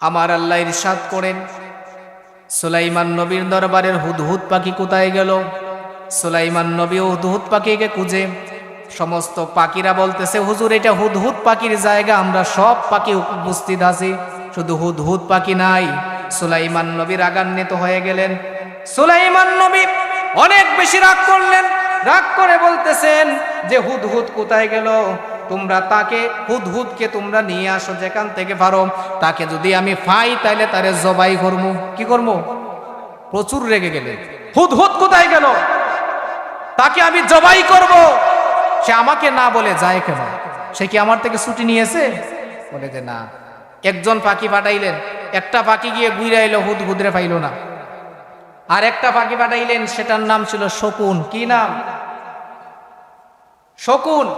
আমার আল্লাহ ইরশাদ করেন। সুলাইমান নবীর দরবারের হুদহুদ পাখি কোথায় গেল? সুলাইমান নবী হুদহুদ পাখিকে খুঁজে। সমস্ত পাখিরা বলতেছে, হুজুর, এটা হুদহুদ পাখির জায়গা, আমরা সব পাখি উপস্থিত আছি। শুধু হুদহুদ পাখি নাই। সুলাইমান নবী রাগান্বিত হয়ে গেলেন। সুলাইমান নবী অনেক বেশি রাগ করলেন। রাগ করে বলতেছেন যে, হুদহুদ কোথায় গেল? তোমরা তাকে হুদহুদকে তোমরা নিয়ে আসো যেখান থেকে পারো। তাকে যদি আমি পাই তাহলে তারে জবাই করব কি করব প্রচুর রেগে গেলে। হুদহুদ কোথায় গেল? তাকে আমি জবাই করব। সে আমাকে না বলে যায় কেন? সে কি আমার থেকে ছুটি নিয়েছে? বলে যে না। একজন পাখি পাঠাইলেন। একটা পাখি গিয়ে ঘুরে এলো হুদ হুদরে পাইল না। আর একটা পাখি পাঠাইলেন, সেটার নাম ছিল শকুন। কি নাম? শকুন।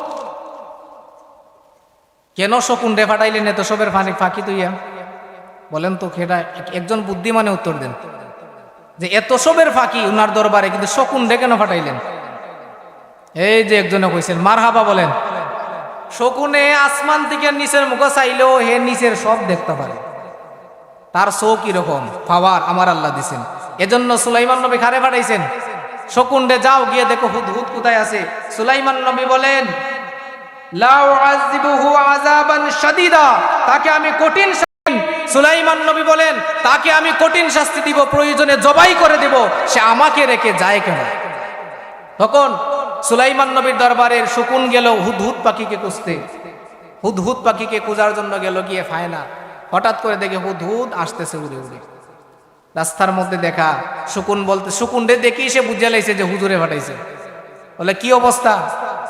কেন শকুন রে ফাটাইলেন এত সবের ফানি ফাঁকি তুইয়া? বলেন তো খেটা একজন বুদ্ধিমানে উত্তর দেন। যে এত সবের ফাঁকি উনার দরবারে, কিন্তু শকুন রে কেন ফাটাইলেন? এই যে একজনে কইছেন, মারহাবা বলেন, শকুনে আসমান থেকে নিচের মুখ চাইলেও হে নিচের সব দেখতে পারে। তার চোখ কীরকম? পাওয়ার আমার আল্লাহ দিছেন। এজন্য সুলাইমান নবী খারে পাঠাইছেন শকুন্ডে যাও গিয়ে দেখো হুদ হুদ কোথায় আছে। সুলাইমান নবী বলেন তাকে আমি কঠিন সুলাইমান নবী বলেন, তাকে আমি কঠিন শাস্তি দিব, প্রয়োজনে জবাই করে দেব। সে আমাকে রেখে যায় কেন? তখন সুলাইমান নবীর দরবারের শকুন গেল, হুদহুদ পাখিকে খুঁজতে। হুদহুদ পাখিকে কুজার জন্য গেল, গিয়ে পায় না হঠাৎ করে দেখে হুদহুদ আসতেছে উড়ে উড়ে। রাস্তার মধ্যে দেখা শকুন বলতে শকুন রে দেখি সে বুঝে লাইছে যে হুজুরে ফাটাইছে বলে, কি অবস্থা?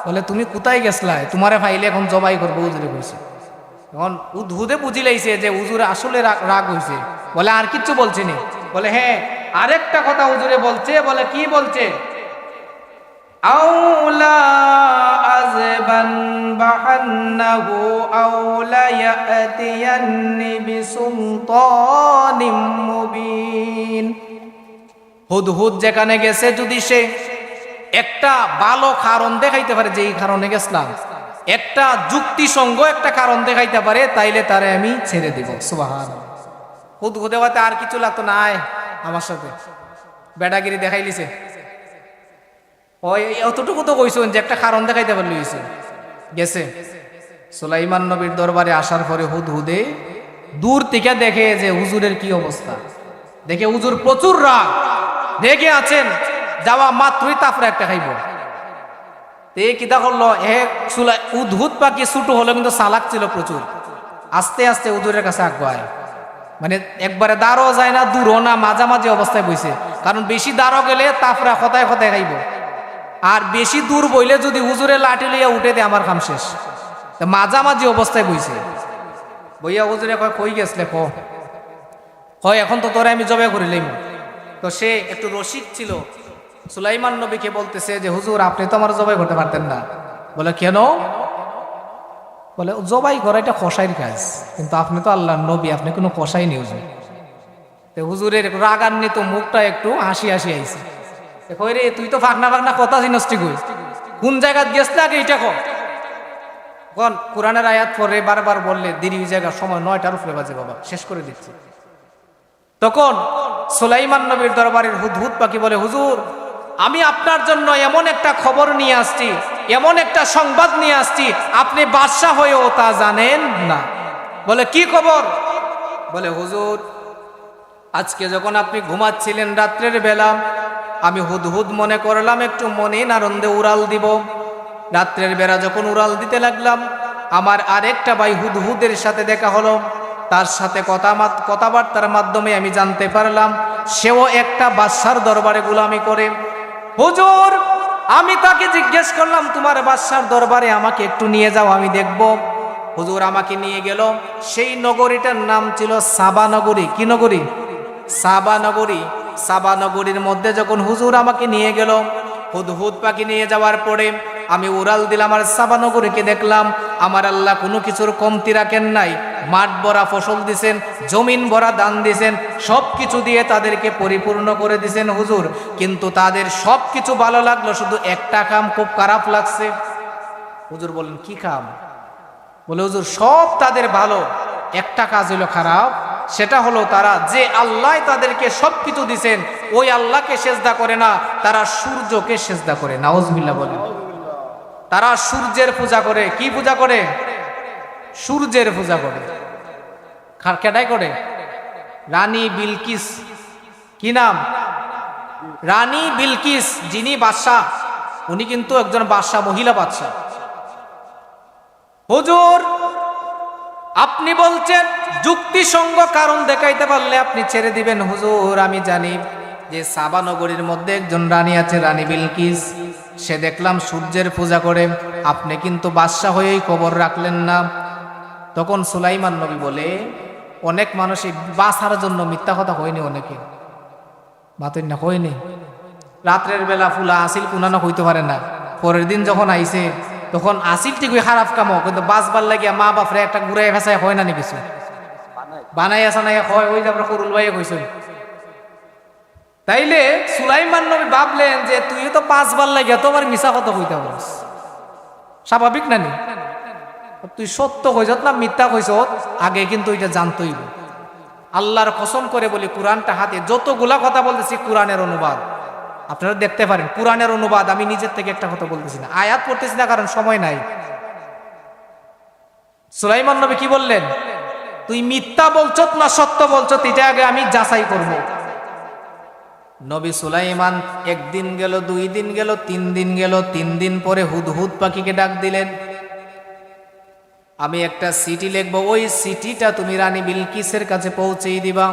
বলে, তুমি কোথায় গেছলাই? তোমারে ফাইলে এখন জবাই করব হুজুরে কইছে। এখন উদ্হুদে বুঝি লাইছে যে হুজুরে আসলে রাগ হইছে। বলে, আর কিচ্ছু বলছে নি। বলে হ্যাঁ আরেকটা কথা হুজুরে বলছে বলে, কি বলছে? আউলা আজবান হুদহুদ যেখানে গেছে, যদি সে একটা ভালো কারণ দেখাইতে পারে যে এই কারণে গেছিলাম। একটা যুক্তিসঙ্গ একটা কারণ দেখাইতে পারে, তাইলে তারে আমি ছেড়ে দিব। সুবাহান হয়তো আর কিছু লাগতো না আমার সাথে। বেডাগিরি দেখাইলিছে ওই অতটুকু তো কইছেন যে একটা কারণ দেখাইতে পারলি হয়েছে গেছে। সুলাইমান নবীর দরবারে আসার পরে হুদ হুদে দূর থেকে দেখে যে হুজুরের কি অবস্থা। দেখে হুজুর প্রচুর রাগ। দেখে আছেন যাওয়া মাত্রই তাফরা একটা খাইব। তে কিতা করল হে সুলাই উদ্ভুত পাখি ছুটো হলো কিন্তু সালাক ছিল প্রচুর। আস্তে আস্তে হুজুরের কাছে আগুয়ায় মানে একবারে দাঁড়ো যায় না, দূরও না, মাঝামাঝি অবস্থায় বইছে। কারণ বেশি দাঁড়ও গেলে তাফরা খতায় খতায় খাইব। আর বেশি দূর বইলে যদি হুজুরে লাঠি লইয়া উঠে দে আমার কাম শেষ। মাঝামাঝি অবস্থায় বইছে। বইয়া হুজুরে কয়, কই গেছলে ক? কয়, এখন তো তোরে আমি জবে করিলাম তো সে একটু রসিক ছিল। সুলাইমান নবীকে বলতেছে যে, হুজুর, আপনি তো আমার জবাই করতে পারতেন না। বলে, কেন? বলে, জবাই করা এটা কষাইয়ের কাজ। কিন্তু আপনি তো আল্লাহ নবী, আপনি কোনো কষাই নেই। হুজুর হুজুরের রাগান্বিত মুখটা একটু হাসি হাসি আইছে। কই রে, তুই তো ফাঁকনা ফাঁকনা কথা চিনস ঠিক কোন জায়গাত গেছলে আগে এটা কোন কোরআনের আয়াত পরে বারবার বললে দেরি জায়গা, সময় নয়টার উপরে বাজে বাবা, শেষ করে দিচ্ছি। তখন সুলাইমান নবীর দরবারের হুদহুদ পাখি বলে, হুজুর আমি আপনার জন্য এমন একটা খবর নিয়ে আসছি, এমন একটা সংবাদ নিয়ে আসছি, আপনি বাদশাহ হয়েও তা জানেন না। বলে, কি খবর? বলে, হুজুর, আজকে যখন আপনি ঘুমাচ্ছিলেন রাত্রের বেলা, আমি হুদহুদ মনে করলাম, একটু মনে আনন্দে উড়াল দিব। রাত্রের বেলা যখন উড়াল দিতে লাগলাম, আমার আরেকটা ভাই হুদহুদের সাথে দেখা হলো। তার সাথে কথা কথাবার্তার মাধ্যমে আমি জানতে পারলাম, সেও একটা বাদশার দরবারে গুলামি করে। হুজুর, আমি তাকে জিজ্ঞেস করলাম, তোমার বাদশার দরবারে আমাকে একটু নিয়ে যাও, আমি দেখব। হুজুর আমাকে নিয়ে গেল। সেই নগরীটার নাম ছিল সাবা নগরী কি নগরী? সাবা নগরী সাবা নগরীর মধ্যে যখন হুজুর আমাকে নিয়ে গেল, হুদহুদ পাখি নিয়ে যাওয়ার পরে আমি উড়াল দিলাম আর সাবানগরীকে দেখলাম, আমার আল্লাহ কোনো কিছুর কমতি রাখেন নাই। মাঠ ভরা ফসল দিছেন, জমিন ভরা দান দিছেন সব কিছু দিয়ে তাদেরকে পরিপূর্ণ করে দিছেন হুজুর। কিন্তু তাদের সব কিছু ভালো লাগল, শুধু একটা কাম খুব খারাপ লাগছে। হুজুর বলেন কি কাম বলে, হুজুর, সব তাদের ভালো, একটা কাজ হলো খারাপ, সেটা হলো তারা যে আল্লাহ তাদেরকে সব কিছু দিছেন, ওই আল্লাহকে সেজদা করে না, তারা সূর্যকে সেজদা করে নাওজবিল্লা বলে তারা সূর্যের পূজা করে। কি পূজা করে? সূর্যের পূজা করে। কেডাই করে? রানী বিলকিস। কি নাম? রানী বিলকিস, যিনি বাদশাহ, উনি কিন্তু একজন বাদশাহ, মহিলা বাদশাহ। হুজুর, আপনি বলছেন যুক্তিসঙ্গ কারণ দেখাইতে পারলে আপনি ছেড়ে দিবেন। হুজুর, আমি জানি। যে সাবা নগরীর মধ্যে একজন রানী আছে, রানী বিলকিস। সে দেখলাম সূর্যের পূজা করে। আপনি কিন্তু বাদশাহ হয়েই খবর রাখলেন না। তখন সুলাইমান নবী বলে, অনেক মানুষই বাঁচার জন্য মিথ্যা কথা হয়নি অনেকে। বাতই না হয়নি। রাত্রের বেলা ফুলা আসিল কুনানো হইতে পারে না। পরের দিন যখন আইছে, তখন আসিল ঠিক খারাপ কামো কিন্তু বাঁচবার লাগিয়া মা বাপরে একটা ঘুরাই ফেসায় হয় না নি কিছু। বানাই আসা নাই হয়, ওই যে করুল ভাইয়ে কইছেন তাইলে সুলাইমান নবী ভাবলেন যে তুই তো পাঁচবার লাগিয়া তোমার মিশা কথা কইতে পারস। স্বাভাবিক না নি? তুই সত্য কইছত না মিথ্যা কইছত আগে কিন্তু এটা জানতই। আল্লাহর কসম করে বলি, কোরআনটা হাতে, যতগুলা কথা বলতেছি কোরআনের অনুবাদ। আপনারা দেখতে পারেন, কোরআনের অনুবাদ আমি নিজের থেকে একটা কথা বলতেছি না। আয়াত পড়তেছি না, কারণ সময় নাই। সুলাইমান নবী কি বললেন? তুই মিথ্যা বলছত না সত্য বলছত এটা আগে আমি যাচাই করব। নবী সুলাইমান একদিন গেল, দুই দিন গেল, তিন দিন গেল, তিন দিন পরে হুদহুদ পাখিকে ডাক দিলেন। আমি একটা সিটি লিখব, ওই সিটিটা তুমি রানী বিলকিসের কাছে পৌঁছেই দিবা।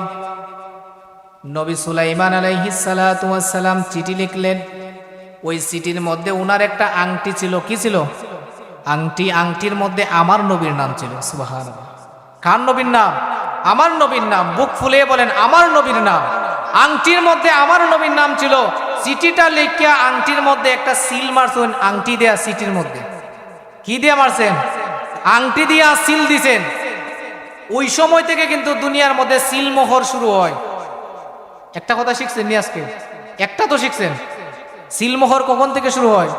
নবী সুলাইমান আলাইহিসালাম চিঠি লিখলেন। ওই চিঠির মধ্যে উনার একটা আংটি ছিল, কি ছিল? আংটি, আংটির মধ্যে আমার নবীর নাম ছিল সুবাহান কার নবীর নাম? আমার নবীর নাম। বুক ফুলিয়ে বলেন, আমার নবীর নাম। আংটির মধ্যে আমার নবীর নাম ছিল। চিঠিটা লিখিয়া আংটির মধ্যে একটা সিল মারছেন, আংটি দেয়া সিটির মধ্যে। কি দিয়ে মারছেন? আংটি দিয়া সিল দিছেন। ওই সময় থেকে কিন্তু দুনিয়ার মধ্যে সিলমোহর শুরু হয়। একটা কথা শিখছেন নি আজকে? একটা তো শিখছেন। সিলমোহর কখন থেকে শুরু হয়?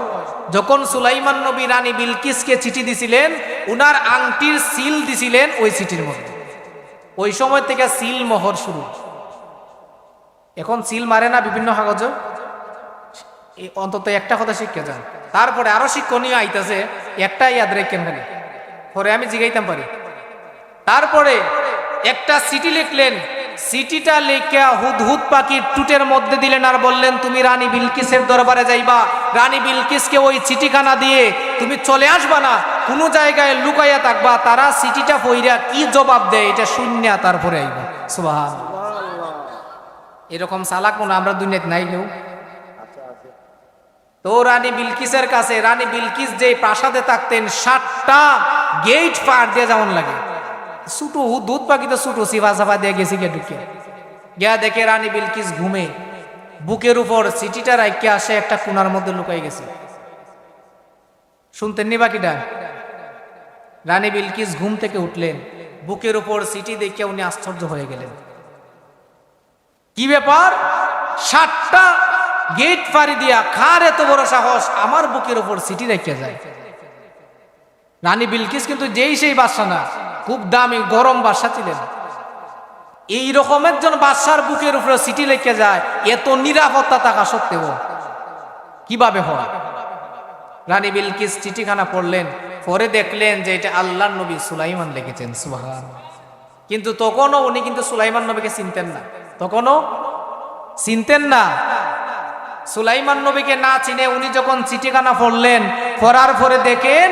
যখন সুলাইমান নবী রানী বিলকিসকে চিঠি দিছিলেন, উনার আংটির সিল দিছিলেন ওই চিঠির মধ্যে। ওই সময় থেকে সিলমোহর শুরু। এখন সিল মারে না বিভিন্ন কাগজ অন্তত একটা কথা শিখে যান। তারপরে আরও শিক্ষণীয় আইতাছে একটা ইয়াদ রেখেন খালি। পরে আমি জিগাইতাম পারি। তারপরে একটা সিটি লিখলেন সিটিটা লেখা হুদ হুদহুদ পাখির টুটের মধ্যে দিলেন আর বললেন, তুমি রানী বিলকিসের দরবারে যাইবা। রানী বিলকিসকে ওই চিঠিখানা দিয়ে তুমি চলে আসবা না, কোনো জায়গায় লুকাইয়া থাকবা। তারা সিটিটা পইরা কি জবাব দেয়, এটা শূন্য তারপরে আইবা। সুবাহ এরকম সালাক মনে আমরা দুনিয়াতে নাই কেউ তো রানী বিলকিসের কাছে রানী বিলকিস যে প্রাসাদে থাকতেন সাতটা গেট পার দিয়ে যেমন লাগে। ছুটু দুধ পাখি তো ছুটু সিফা সাফা দিয়ে গেছি গে ঢুকে। গিয়া দেখে রানী বিলকিস ঘুমে। বুকের উপর সিটিটা রাইকে আসে একটা কোনার মধ্যে লুকাই গেছে। শুনতেন নি বাকিটা? রানী বিলকিস ঘুম থেকে উঠলেন। বুকের উপর সিটি দেখে উনি আশ্চর্য হয়ে গেলেন। কি ব্যাপার? সাতটা গেট ফাড়ি দিয়া খার এত বড় সাহস? আমার বুকের উপর সিটি রেখে যায়। রানী বিলকিস কিন্তু যেই সেই বাদশা না, খুব দামি গরম বাদশা ছিলেন। এই রকমের জন বাদশার বুকের উপরে সিটি লেখে যায়, এত নিরাপত্তা থাকা সত্ত্বেও। কীভাবে হয়? রানী বিলকিস চিঠিখানা পড়লেন, পরে দেখলেন যে এটা আল্লাহ নবী সুলাইমান লিখেছেন সুবহান কিন্তু তখনও উনি কিন্তু সুলাইমান নবীকে চিনতেন না। তখনও চিনতেন না। সুলাইমান নবীকে না চিনে উনি যখন চিঠিখানা পড়লেন, পড়ার পরে দেখেন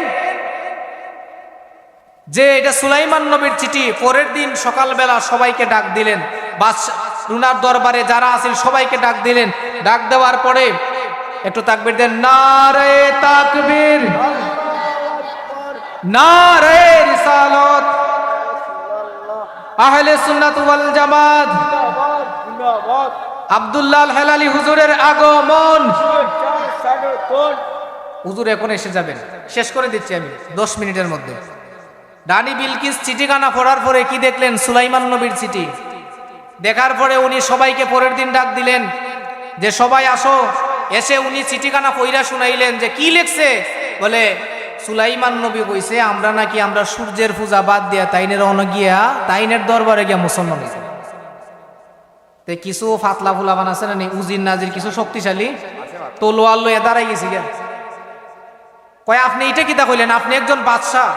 যে এটা সুলাইমান নবীর চিঠি। পরের দিন সকালবেলা সবাইকে ডাক দিলেন। বাদশাহ রুনার দরবারে যারা আছেন সবাইকে ডাক দিলেন। ডাক দেওয়ার পরে একটু তাকবির দেন না রে তাকবীর না রে রিসালত আহলে সুন্নাত ওয়াল জামাত। আব্দুল্লাহ হেলালি হুজুরের আগমন। হুজুর এখন এসে যাবেন। শেষ করে দিচ্ছি আমি, দশ মিনিটের মধ্যে। ডানি বিলকিস চিঠিখানা পড়ার পরে কি দেখলেন? সুলাইমান নবীর চিঠি। দেখার পরে উনি সবাইকে পরের দিন ডাক দিলেন যে, সবাই আসো। এসে উনি চিঠিখানা পইরা শুনাইলেন যে, কি লেখছে? বলে সুলাইমান নবী কইছে, আমরা নাকি আমরা সূর্যের পূজা বাদ দিয়া তাইনের অন গিয়া তাইনের দরবারে গিয়া মুসলমান তে কিছু ফাতলা ফুলা বানাছে না নি উজির নাজির কিছু শক্তিশালী? তলোয়ার লইয়া দাঁড়াই গেছি গিয়া। কয়, আপনি এটা কিতা কইলেন? আপনি একজন বাদশাহ।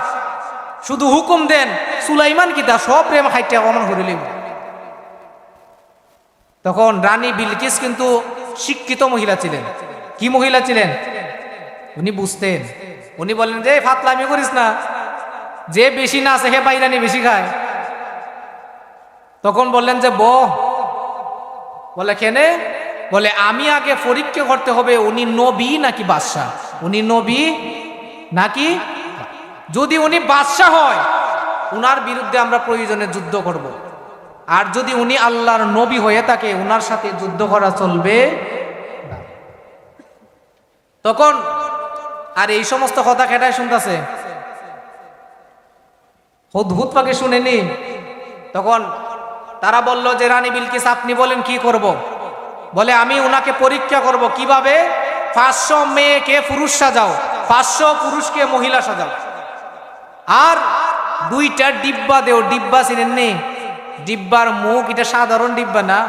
শুধু হুকুম দেন, সুলাইমান কিতা? সব প্রেম খাইতে অমন করিলেন তখন রানী বিলকিস কিন্তু শিক্ষিত মহিলা ছিলেন। কি মহিলা ছিলেন? উনি বুঝতেন উনি বললেন, যে ফাতলামি করিস না। যে বেশি না হে বাইরানি বেশি খায়। তখন বললেন যে ব বলে কেনে বলে, আমি আগে পরীক্ষা করতে হবে, উনি নবী নাকি বাদশাহ? উনি নবী নাকি? যদি উনি বাদশাহ হয়, উনার বিরুদ্ধে আমরা প্রয়োজনে যুদ্ধ করব। আর যদি উনি আল্লাহর নবী হয়ে থাকে, উনার সাথে যুদ্ধ করা চলবে তখন আর এই সমস্ত কথা খেটায় শুনতেছে? হুদহুদ পাকে শুনেনি? তখন তারা বলল, যে রানী বিলকিস, আপনি বলেন কি করব। বলে, আমি উনাকে পরীক্ষা করব কীভাবে? পাঁচশো মেয়েকে পুরুষ সাজাও, পাঁচশো পুরুষকে মহিলা সাজাও। আর দুইটা ডিব্বা দেও, ডিব্বা চিনেন নি ডিব্বার মুখ, এটা সাধারণ ডিব্বা না।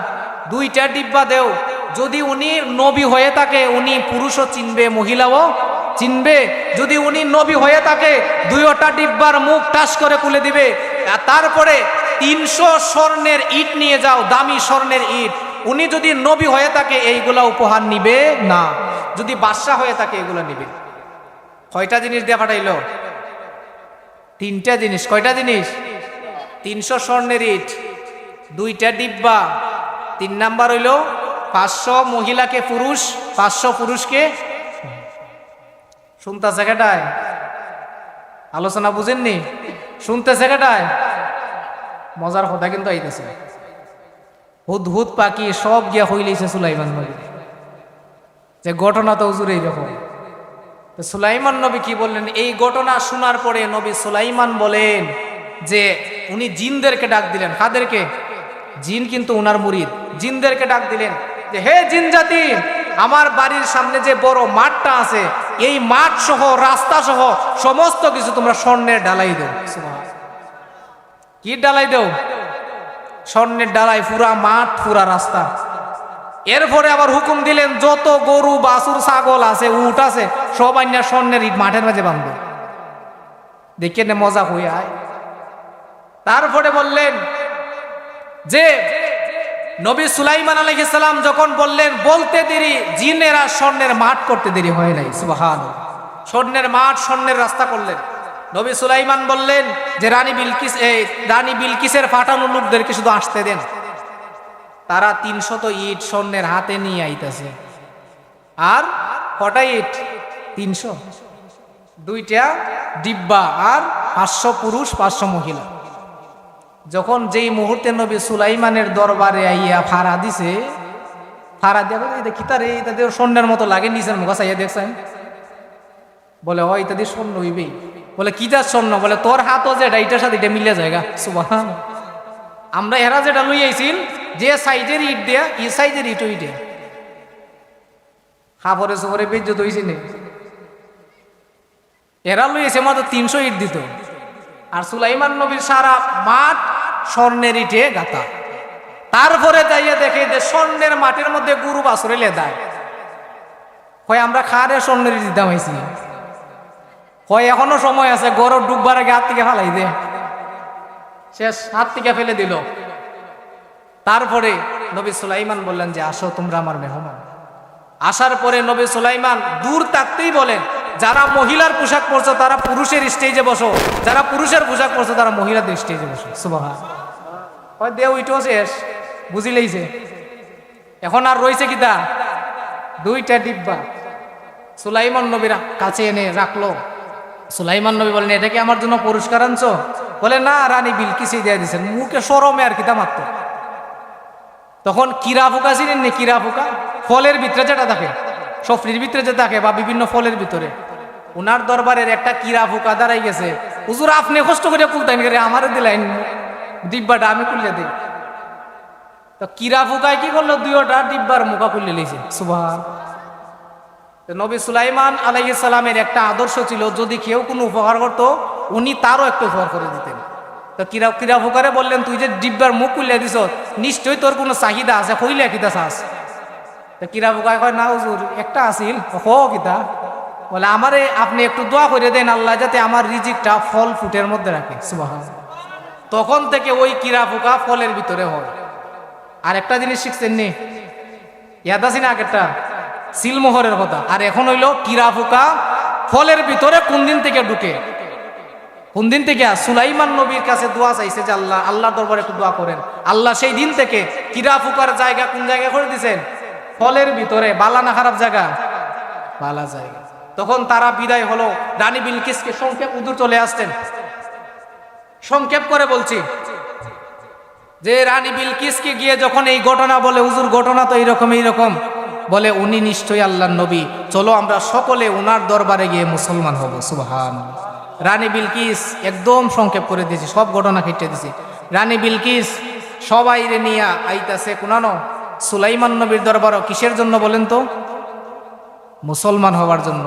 দুইটা ডিব্বা দেও যদি উনি নবী হয়ে থাকে, উনি পুরুষও চিনবে, মহিলাও চিনবে। যদি উনি নবী হয়ে থাকে, দুইটা ডিব্বার মুখ টাস করে খুলে দিবে। তারপরে তিনশো স্বর্ণের ইট নিয়ে যাও, দামি স্বর্ণের ইট। উনি যদি নবী হয়ে থাকে, এইগুলা উপহার নিবে না। যদি বাদশাহ হয়ে থাকে, এগুলো নিবে। কয়টা জিনিস দিয়ে পাঠাইলো? তিনটা জিনিস। কয়টা জিনিস? তিনশো স্বর্ণের ইট, দুইটা ডিব্বা। তিন নাম্বার হইল পাঁচশো মহিলাকে পুরুষ, পাঁচশো পুরুষকে শুনতেছে কেটায়? আলোচনা বুঝেননি? শুনতেছে কেটায়? মজার কথা কিন্তু আইতেছে। হুদ হুদ পাখি সব গিয়া হইলেছে সুলাইমান নবী। যে ঘটনা তো হুজুর এইরকম। তো সুলাইমান নবী কি বললেন? এই ঘটনা শোনার পরে নবী সুলাইমান বলেন যে উনি জিনদেরকে ডাক দিলেন। কাদেরকে? জিন কিন্তু উনার মুরিদ। জিনদেরকে ডাক দিলেন। হে জিন জাতি, আমার বাড়ির সামনে যে বড় মাঠটা আছে, এই মাঠ সহ রাস্তা সহ সমস্ত কিছু তোমরা স্বর্ণের ডালাই দেও। কি ডালাই দেও? স্বর্ণের ডালাই, পুরা মাঠ, পুরা রাস্তা। এরপরে আবার হুকুম দিলেন, যত গরু, বাছুর, ছাগল আছে, উট আছে, সব আইনা স্বর্ণের ইট মাঠের মাঝে বাঁধবে। দেখে নে মজা হয়ে আয়। তারপরে বললেন, যে নবী সুলাইমান আলাইহিসসালাম যখন বললেন, বলতে দেরি, জিনেরা স্বর্ণের মাঠ করতে দেরি হয় নাই সুবহান স্বর্ণের মাঠ, স্বর্ণের রাস্তা করলেন। নবী সুলাইমান বললেন যে, রানী বিলকিস, এই রানী বিলকিসের ফাটানো লোকদেরকে শুধু আসতে দেন। তারা তিনশত ইট স্বর্ণের হাতে নিয়ে আইতেছে। আর কটা ইট? তিনশো। দুইটা ডিব্বা আর পাঁচশো পুরুষ, পাঁচশো মহিলা। যখন যেই মুহূর্তে নবী সুলাইমানের দরবারে আইয়া ফাড়া দিছে, ফাড়া দিয়ে এটা কি তার? এই তাদের স্বর্ণের মতো লাগে নিচের মুখ চাইয়া দেখছেন? বলে ও ইত্যাদি স্বর্ণ হইবেই। বলে, কি যার স্বর্ণ? বলে, তোর হাতও যেটা, এটার সাথে এটা মিলে জায়গা সুবাহ আমরা এরা যেটা লই আইছিল, যে সাইজের ইট দেয়া ই সাইজের ইট। ওই দেয়া খাবরে সবরে বেজ্জত হয়েছে নে। এরা লই এসে মাত্র তিনশো ইট দিত। আর সুলাইমান নবীর সারা মাঠ স্বর্ণের ইটে গাতা তারপরে যাইয়া দেখে যে স্বর্ণের মাঠের মধ্যে গুরু বাসরে লেদায় আমরা খারে স্বর্ণের ইট দিতাম হয়েছি কয়, এখনও সময় আছে, গরু ডুববার আগে হাত থেকে ফালাই দে। শেষ, হাত থেকে ফেলে দিল। তারপরে নবী সুলাইমান বললেন যে, আসো, তোমরা আমার মেহমান। আসার পরে নবী সুলাইমান দূর থাকতেই বলেন যারা মহিলার পোশাক পরছো, তারা পুরুষের স্টেজে বসো। যারা পুরুষের পোশাক পরছো, তারা মহিলাদের স্টেজে বসো। সুবাহা ইটো শেষ। বুঝিলেইছে এখন আর রয়েছে কি তা দুইটা ডিব্বা। সুলাইমান নবীরা কাছে এনে রাখল। সুলাইমান নবী বলেন, এটা কি আমার জন্য পুরস্কার আনছো? বলে, না, রানী বিল বিলকিসে দিয়ে দিয়েছেন। মুখে সরমে আর কিতা মাত্র। তখন কিরা পোকা ছিলেন নি? কিরা পোকা ফলের ভিতরে যেটা থাকে। সফরির ভিতরে যে থাকে বা বিভিন্ন ফলের ভিতরে। উনার দরবারের একটা কিরা পোকা দাঁড়াই গেছে। হুজুর, আপনি কষ্ট করে খুলতেন করে আমারে দিলেন। ডিব্বাটা আমি খুললে দিই। তো কিরা পোকায় কি করল? দুইটা ডিব্বার মুখা খুললে লিছে সুবাহ নবী সুলাইমান আলাইসালামের একটা আদর্শ ছিল, যদি কেউ কোনো উপকার করতো, উনি তারও একটা উপকার করে দিতেন। তো কিরা কিরা ফুকারে বললেন, তুই যে ডিব্বার মুখ খুলে দিছ নিশ্চয়ই তোর কোনো চাহিদা আছে, কইলে কিতা চাস? তো কিরা ফুকায় কয়, না হুজুর, একটা আসিল হ, কিতা? বলে, আমারে আপনি একটু দোয়া করে দেন আল্লাহ যাতে আমার রিজিকটা ফল ফুটের মধ্যে রাখে। সুবাহ তখন থেকে ওই কিরা ফুকা ফলের ভিতরে হয়। আর একটা জিনিস শিখছেন নি? ইয়াদ আছি না আগেরটা? সিলমোহরের কথা। আর এখন হইল কিরা ফুকা ফলের ভিতরে কোন দিন থেকে ঢুকে? কোন দিন থেকে? সুলাইমান নবীর কাছে দোয়া চাইছে যে, আল্লাহ আল্লাহ দরবারে একটু দোয়া করেন। আল্লাহ সেই দিন থেকে কিরা ফুকার জায়গা কোন জায়গায় করে দিছেন? ফলের ভিতরে, বালা না খারাপ জায়গা? বালা জায়গা। তখন তারা বিদায় হলো। রানী বিলকিসকে সংক্ষেপ উদূর চলে আসতেন। সংক্ষেপ করে বলছি যে, রানী বিলকিসকে গিয়ে যখন এই ঘটনা বলে, হুজুর, ঘটনা তো এইরকম এইরকম। বলে, উনি নিশ্চয়ই আল্লাহর নবী। চলো আমরা সকলে উনার দরবারে গিয়ে মুসলমান হব। সুবহান রানী বিলকিস একদম সংক্ষেপ করে দিয়েছি, সব ঘটনা কেটে দিয়েছি। রানী বিলকিস সবাই রে নিয়া আইতাছে কোনানো। সুলাইমান নবীর দরবারও কিসের জন্য বলেন তো? মুসলমান হওয়ার জন্য।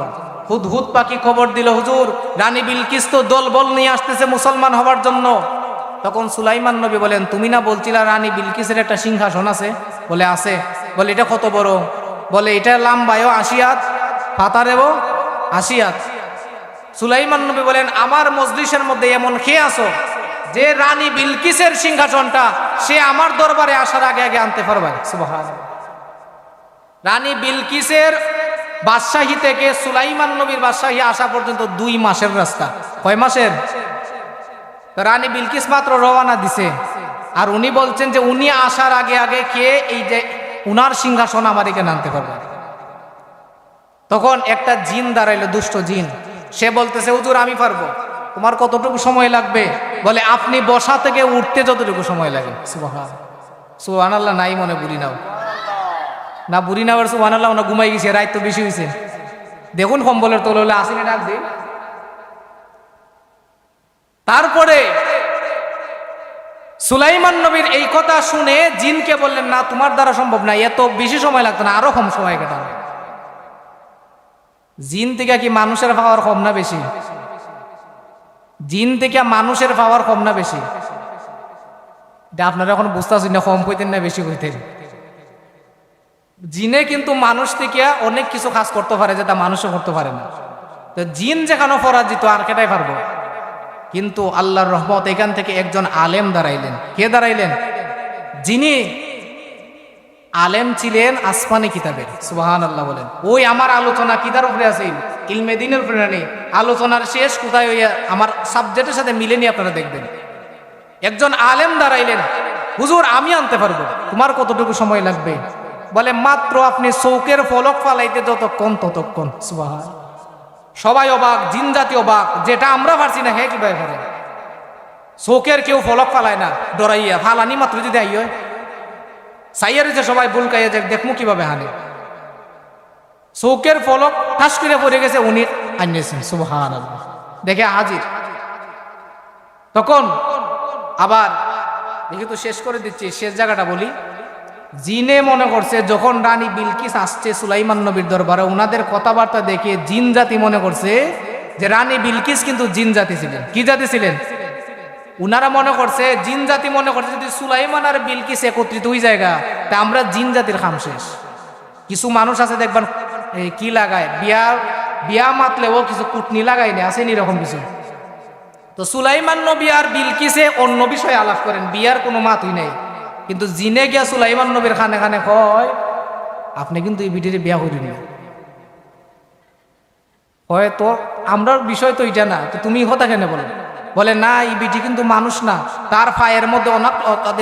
হুদ হুদ পাখি খবর দিল, হুজুর, রানী বিলকিস তো দল বল নিয়ে আসতেছে মুসলমান হওয়ার জন্য। তখন সুলাইমান নবী বলেন, তুমি না বলছিলা রানী বিলকিসের একটা সিংহাসন আছে? বলে আছে। বলে, এটা কত বড়? বলে, এটা লাম্বায়ও আশিয়াত, পাতারেও আশিয়াত। সুলাইমান নবী বলেন, আমার মজলিসের মধ্যে এমন খেয়ে আসো যে রানী বিলকিসের সিংহাসনটা সে আমার দরবারে আসার আগে আগে আনতে পারবে রানী বিলকিসের বাদশাহী থেকে সুলাইমান নবীর বাদশাহী আসা পর্যন্ত দুই মাসের রাস্তা। কয় মাসের? রানী বিলকিস মাত্র রওনা দিছে। আর উনি বলছেন যে উনি আসার আগে আগে কে এই যে উনার সিংহাসন আমার এখানে আনতে পারবে তখন একটা জিন দাঁড়াইলো, দুষ্ট জিন। সে বলতেছে, হুজুর, আমি পারব। তোমার কতটুকু সময় লাগবে? বলে, আপনি বসা থেকে উঠতে যতটুকু সময় লাগে। সুবহান। আল্লাহ নাই মনে বুড়ি নাও। না বুড়ি নাওয়ার সুবহান আল্লাহ না ঘুমাই গেছে, রাত তো বেশি হয়েছে দেখুন কম্বলের তলে হলে আসেনি ডাক তারপরে সুলাইমান নবীর এই কথা শুনে জিনকে বললেন, না, তোমার দ্বারা সম্ভব না, এত বেশি সময় লাগতো না, আরও কম সময় কাটাবে জিন থেকে কি মানুষের পাওয়ার কম না বেশি? জিন থেকে মানুষের পাওয়ার কম না বেশি? আপনারা এখন বুঝতেছেন না, কম কইতেন না, বেশি কইতেন। জিনে কিন্তু মানুষ থেকে অনেক কিছু কাজ করতে পারে যেটা মানুষও করতে পারে না। তো জিন যেখানে পরাজিত, আর কেটাই পারব? কিন্তু আল্লাহর রহমত এখান থেকে একজন আলেম দাঁড়াইলেন। কে দাঁড়াইলেন? যিনি আলেম ছিলেন আসমানি কিতাবের। সুবাহান আল্লাহ বলেন। ওই আমার আলোচনা কিতার উপরে আছে? ইলমে দিনের নেই আলোচনার শেষ কোথায় ওই আমার সাবজেক্টের সাথে মিলেনি আপনারা দেখবেন। একজন আলেম দাঁড়াইলেন, হুজুর, আমি আনতে পারব, তোমার কতটুকু সময় লাগবে? বলে, মাত্র আপনি চৌকের ফলক ফালাইতে যতক্ষণ, ততক্ষণ। সবাই অবাক, জিন জাতি অবাক, যেটা আমরা পারছি না, হে কীভাবে পারে? চোখের কেউ ফলক ফালায় না, ডরাইয়া, ফালানি মাত্র যদি আইয়। সাইয়ারে যে সবাই বুলকাইয়া যে দেখমু কীভাবে হানে। চৌকের ফলক ঠাস করে পড়ে গেছে, উনি আনিয়েছেন সুবহান দেখে হাজির। তখন আবার দেখি তো শেষ করে দিচ্ছি, শেষ জায়গাটা বলি। জিনে মনে করছে, যখন রানী বিলকিস আসছে সুলাইমান নবীর দরবারে ওনাদের কথাবার্তা দেখে জিন জাতি মনে করছে যে রানী বিলকিস কিন্তু জিন জাতি ছিলেন। কি জাতি ছিলেন? উনারা মনে করছে, জিন জাতি মনে করছে, যদি সুলাইমান আর বিলকিস একত্রিত ওই জায়গা, তা আমরা জিন জাতির খাম শেষ। কিছু মানুষ আছে দেখবেন কি লাগায়? বিয়া বিয়া মাতলেও কিছু কুটনি লাগায়নি আসেনি এরকম কিছু? তো সুলাইমান নবী আর বিলকিসে অন্য বিষয়ে আলাপ করেন। বিয়ার কোনো মাতই নেই। কিন্তু জিনে গিয়া সুলাইমান নবীর খানে খানে কয়, আপনি কিন্তু এই বিটির বিয়া করিনি হয়তো আমরার বিষয় তো এটা না, তো তুমি কথা কেন বলো? বলে, না, এই বিটি কিন্তু মানুষ না। তার পায়ের মধ্যে অনেক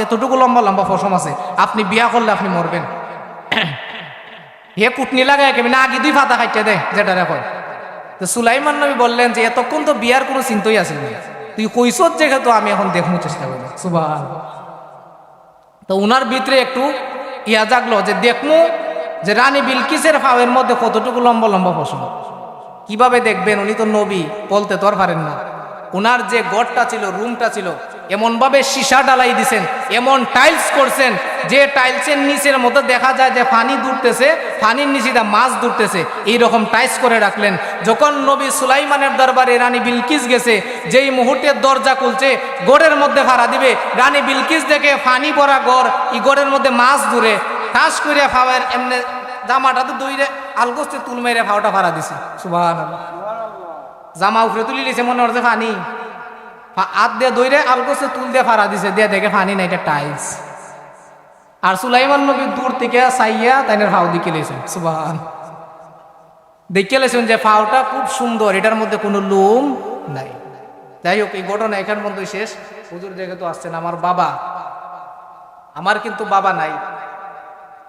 এতটুকু লম্বা লম্বা ফসম আছে। আপনি বিয়া করলে আপনি মরবেন। হে কুটনি লাগায় কেমন? আগে দুই ফাতা খাইতে দে, যেটা দেখো তো সুলাইমান নবী বললেন যে, এতক্ষণ তো বিয়ার কোনো চিন্তাই আসেন তুই কইসত যেহেতু আমি এখন দেখব চেষ্টা করি সুবাহ তো উনার ভিতরে একটু ইয়া জাগলো যে, দেখমু যে রানী বিলকিসের ফাওয়ের মধ্যে কতটুকু লম্বা লম্বা ফসল। কীভাবে দেখবেন? উনি তো নবী, বলতে তো আর পারেন না। উনার যে গড়টা ছিল, রুমটা ছিল এমনভাবে সীসা ডালাই দিছেন, এমন টাইলস করছেন, যে টাইলসের নিচের মধ্যে দেখা যায় যে পানি দুটতেছে পানির নিচে মাছ দুটতেছে এইরকম টাইলস করে রাখলেন। যখন নবী সুলাইমানের দরবারে রানী বিলকিস গেছে, যেই মুহূর্তের দরজা খুলছে, গড়ের মধ্যে ভাড়া দিবে, রানী বিলকিস দেখে পানি ভরা গড় এই গড়ের মধ্যে মাছ দূরে ঠাস করে ফাওয়ার এমনি জামাটা তো দইরে আলগোস্তে তুল মেরে ফাওয়াটা ভাড়া দিছে। সুবাহ জামা উপরে তুলি দিছে, মনে হচ্ছে পানি হাত দিয়ে দইরে আলগোসে তুল দিয়ে ফাড়া দিছে, দিয়ে দেখে পানি নাই, এটা টাইলস। আর সুলাইমান নবী দূর থেকে চাইয়া তাইনের ফাও দিকে লেছেন সুবাহান। দেখে লেছেন যে ফাওটা খুব সুন্দর, এটার মধ্যে কোনো লোম নাই। যাই হোক, এই ঘটনা এখান মধ্যে শেষ। হুজুর যেহেতু আসছেন, আমার বাবা। আমার কিন্তু বাবা নাই।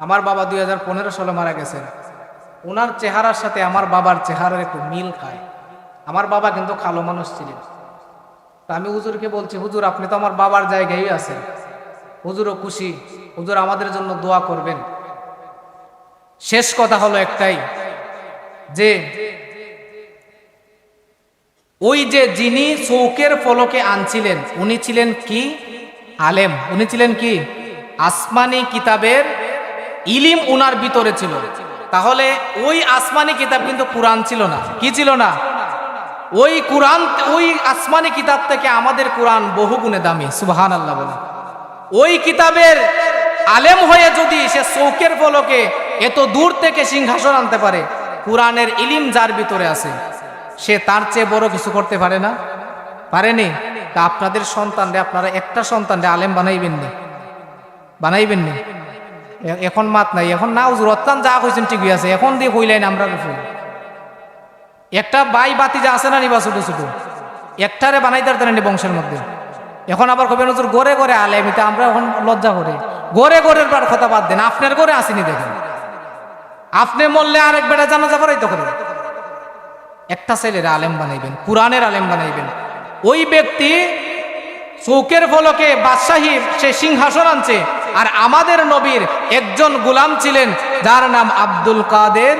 আমার বাবা দুই হাজার পনেরো সালে মারা গেছেন। ওনার চেহারার সাথে আমার বাবার চেহারার একটু মিল খায়। আমার বাবা কিন্তু খালো মানুষ ছিলেন। তা আমি হুজুরকে বলছি, হুজুর, আপনি তো আমার বাবার জায়গায় আছেন। হুজুরও খুশি। হুজুর আমাদের জন্য দোয়া করবেন। শেষ কথা হলো একটাই, যে ওই যে যিনি চৌকের ফলকে আনছিলেন, উনি ছিলেন কি? আলেম। উনি ছিলেন কি? আসমানি কিতাবের ইলিম উনার ভিতরে ছিল। তাহলে ওই আসমানি কিতাব কিন্তু কোরআন ছিল না। কি ছিল না? ওই কোরআন, ওই আসমানি কিতাব থেকে আমাদের কোরআন বহু গুণে দামি সুবাহান আল্লাহ বলে ওই কিতাবের আলেম হয়ে যদি সে চৌকের ফলকে এত দূর থেকে সিংহাসন আনতে পারে, কোরআনের ইলিম যার ভিতরে আছে, সে তার চেয়ে বড় কিছু করতে পারে না? পারেনি তা আপনাদের সন্তানরে আপনারা একটা সন্তানরে আলেম বানাইবেন নি? বানাইবেন নি? এখন মাত নাই, এখন না হুজুর, অত্যান যা কইছেন ঠিকই আছে, এখন দিয়ে কইলেন আমরা একটা বাই বাতি যা আছে না নিবা ছোট ছোট? একটারে বানাই না বংশের মধ্যে। এখন আবার কবে নজর গড়ে গড়ে আলেম এটা আমরা এখন লজ্জা করে। গড়ে গড়ের বার কথা বাদ দেন, আপনার গড়ে আসেনি দেখেন। আপনি মরলে আরেক বেটা জানাজা পড়াইতে করে একটা ছেলের আলেম বানাইবেন, কোরআনের আলেম বানাইবেন। ওই ব্যক্তি চৌকের ফলকে বাদশাহী, সে সিংহাসন আনছে। আর আমাদের নবীর একজন গোলাম ছিলেন, যার নাম আব্দুল কাদের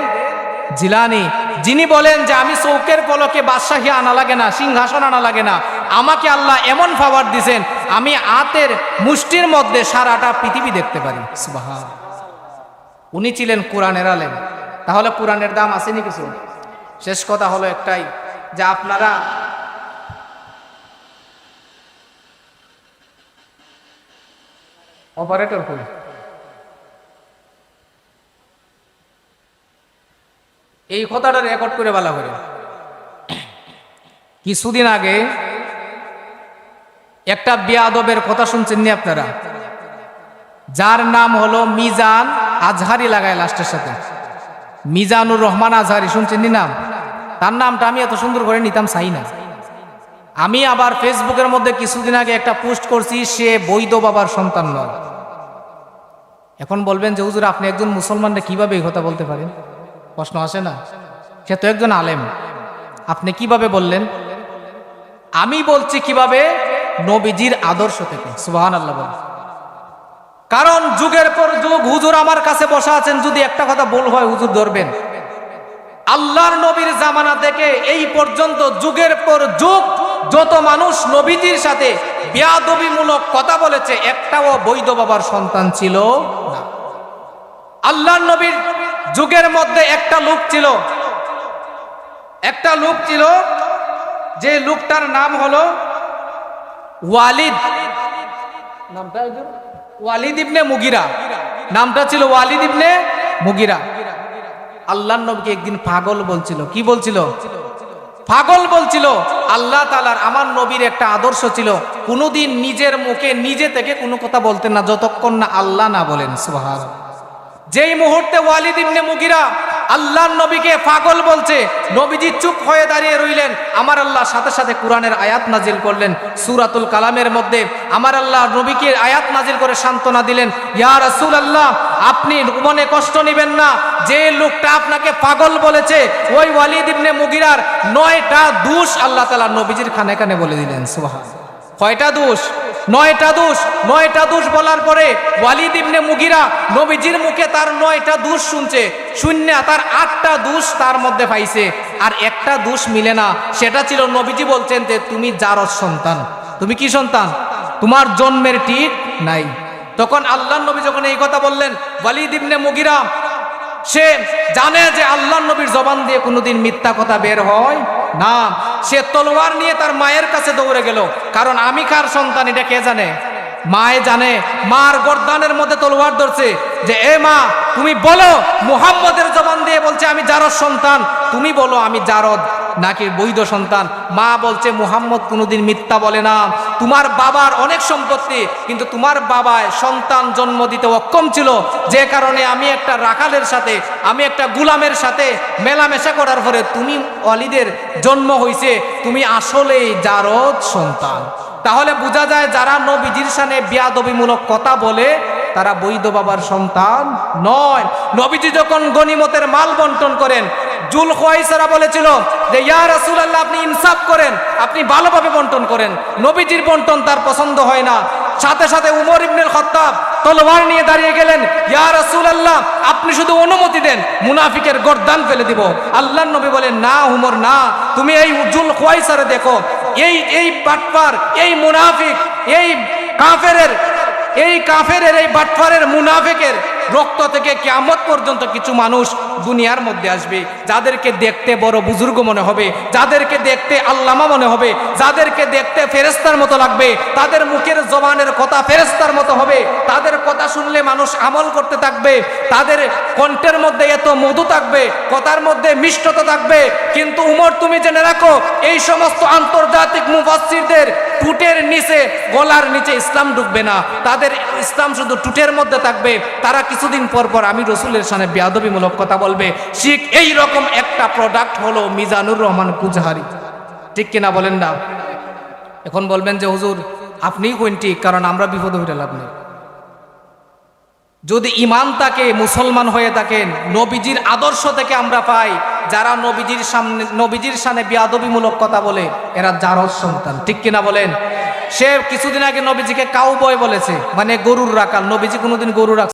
জিলানি। যিনি বলেন যে আমি চৌকের পলকে বাদশাহী আনা লাগে না, সিংহাসন আনা লাগে না, আমাকে আল্লাহ এমন ফাওয়ার দিছেন, আমি আতের মুষ্টির মধ্যে সারাটা পৃথিবী দেখতে পারি। উনি ছিলেন কোরআনের আলেন তাহলে কোরআনের দাম আসেনি কিছু? শেষ কথা হলো একটাই, যে আপনারা অপারেটর কই? এই কথাটা রেকর্ড করে বলা করে। কিছুদিন আগে একটা বেয়াদবের কথা শুনছেন নি আপনারা? যার নাম হলো মিজান আজহারি লাগায় লাস্টের সাথে। মিজানুর রহমান আজহারি, শুনছেন নি নাম? তার নামটা আমি এত সুন্দর করে নিতাম চাই না। আমি আবার ফেসবুকের মধ্যে কিছুদিন আগে একটা পোস্ট করছি, সে বৈধ বাবার সন্তান নয়। এখন বলবেন যে, হুজুর, আপনি একজন মুসলমানরা কীভাবে এই কথা বলতে পারেন? প্রশ্ন আসে না? সে তো একজন আলেম। আপনি কীভাবে বললেন? আমি বলছি কীভাবে? নবীজির আদর্শ থেকে। সুবাহান আল্লাহ কারণ যুগের পর যুগ হুজুর আমার কাছে বসা আছেন, যদি একটা কথা বল হয়, হুজুর ধরবেন। আল্লাহর নবীর জামানা থেকে এই পর্যন্ত যুগের পর যুগ যত মানুষ নবীজির সাথে বেয়াদবিমূলক কথা বলেছে, একটাও বৈধ বাবার সন্তান ছিল না। আল্লাহর নবীর যুগের মধ্যে একটা লোক ছিল। একটা লোক ছিল, যে লোকটার নাম হলো ওয়ালিদ। নামটা ওয়ালিদ ইবনে মুগিরা। নামটা ছিল ওয়ালিদ ইবনে মুগিরা। আল্লাহ নবীকে একদিন পাগল বলছিল। কি বলছিল? পাগল বলছিল, আল্লাহ তালার আমার নবীর একটা আদর্শ ছিল, কোনোদিন নিজের মুখে নিজে থেকে কোনো কথা বলতেন না, যতক্ষণ না আল্লাহ না বলেন। সুবহান যেই মুহূর্তে ওয়ালিদ ইবনে মুগিরা আল্লাহর নবীকে পাগল বলছে, নবীজি চুপ হয়ে দাঁড়িয়ে রইলেন। আমার আল্লাহ সাথে সাথে কোরআনের আয়াত নাজিল করলেন। সূরাতুল কালামের মধ্যে আমার আল্লাহ নবীকে আয়াত নাজিল করে সান্ত্বনা দিলেন, ইয়া রাসূল আল্লাহ আপনি মনে কষ্ট নেবেন না। যে লোকটা আপনাকে পাগল বলেছে, ওই ওয়ালিদ ইবনে মুগিরার নয়টা দোষ আল্লাহ তাআলা নবীজির খানে খানে বলে দিলেন। সুবহান কয়টা দোষ? নয়টা দোষ। নয়টা দোষ বলার পরে ওয়ালিদ ইবনে মুগিরা নবীজির মুখে তার নয়টা দোষ শুনছে। শূন্য তার আটটা দোষ তার মধ্যে পাইছে। আর একটা দোষ মিলে না। সেটা ছিল নবীজি বলছেন যে, তুমি যার সন্তান। তুমি কি সন্তান? তোমার জন্মের ঠিক নাই। তখন আল্লাহ নবী যখন এই কথা বললেন, ওয়ালিদ ইবনে মুগিরা সে জানে যে আল্লাহ নবীর জবান দিয়ে কোনোদিন মিথ্যা কথা বের হয় না। সে তলোয়ার নিয়ে তার মায়ের কাছে দৌড়ে গেল। কারণ আমি কার সন্তান, এটা কে জানে? মায়ে জানে, মার গর্দানের মধ্যে তলোয়ার ধরছে, যে, এ মা, তুমি বলো, মুহাম্মদের জবান দিয়ে বলছে, আমি জারদ সন্তান। তুমি বলো, আমি জারদ নাকি বৈধ সন্তান? মা বলছে, মুহাম্মদ কোনোদিন মিথ্যা বলে না। তোমার বাবার অনেক সম্পত্তি, কিন্তু তোমার বাবায় সন্তান জন্ম দিতে অক্ষম ছিল। যে কারণে আমি একটা রাখালের সাথে, আমি একটা গুলামের সাথে মেলামেশা করার পরে তুমি অলিদের জন্ম হইছে। তুমি আসলেই জারদ সন্তান। তাহলে বোঝা যায় যারা নবীজির সানে বিয়াদবিমূলক কথা বলে, তারা বৈধ বাবার সন্তান নয়। নবীজি যখন গনিমতের মাল বন্টন করেন জুল খোয়াইসারা বলেছিল যে, ইয়া রাসুল আল্লাহ আপনি ইনসাফ করেন, আপনি ভালোভাবে বন্টন করেন। নবীজির বন্টন তার পছন্দ হয় না। সাথে সাথে উমর ইবনুল খত্তাব তলোয়ার নিয়ে দাঁড়িয়ে গেলেন, ইয়া রাসূলুল্লাহ, আপনি শুধু অনুমতি দেন, মুনাফিকের গরদান ফেলে দিব। আল্লাহর নবী বলেন, না উমর, না, তুমি এই উজ্জুল খোয়াইসারে দেখো, এই এই বাটপার এই মুনাফিক, এই কাফেরের এই কাফেরের, এই বাটফারের মুনাফেকের রক্ত থেকে কেয়ামত পর্যন্ত কিছু মানুষ দুনিয়ার মধ্যে আসবে। যাদেরকে দেখতে বড় বুজুর্গ মনে হবে, যাদেরকে দেখতে আল্লামা মনে হবে, যাদেরকে দেখতে ফেরেস্তার মতো লাগবে, তাদের মুখের জবানের কথা ফেরেস্তার মতো হবে, তাদের কথা শুনলে মানুষ আমল করতে থাকবে, তাদের কণ্ঠের মধ্যে এত মধু থাকবে, কথার মধ্যে মিষ্টতা থাকবে, কিন্তু উমর তুমি জেনে রাখো, এই সমস্ত আন্তর্জাতিক মুফাসসিরদের টুটের নিচে, গলার নিচে ইসলাম ঢুকবে না। তাদের ইসলাম শুধু টুটের মধ্যে থাকবে। তারা কিছুদিন পর পর আমি রসুলের সামনে বেয়াদবিমূলক কথা বলবে। শিখ এই রকম একটা প্রোডাক্ট হলো মিজানুর রহমান কুজহারি। ঠিক কিনা বলেন না? এখন বলবেন যে, হুজুর, আপনিই কোনটি? কারণ আমরা বিপদ হইতে লাভ নেই। যদি ইমান তাকে, মুসলমান হয়ে থাকেন নবীজির আদর্শ থেকে আমরা পাই, যারা নবীজির সামনে নবীজির সামনে বিয়াদবিমূলক কথা বলে, এরা জারজ সন্তান। ঠিক কিনা বলেন? সে কিছুদিন আগে নবীজিকে কাউ বয় বলেছে মানে গরুর রাখাল নবীজি কোনোদিন গরু রাখ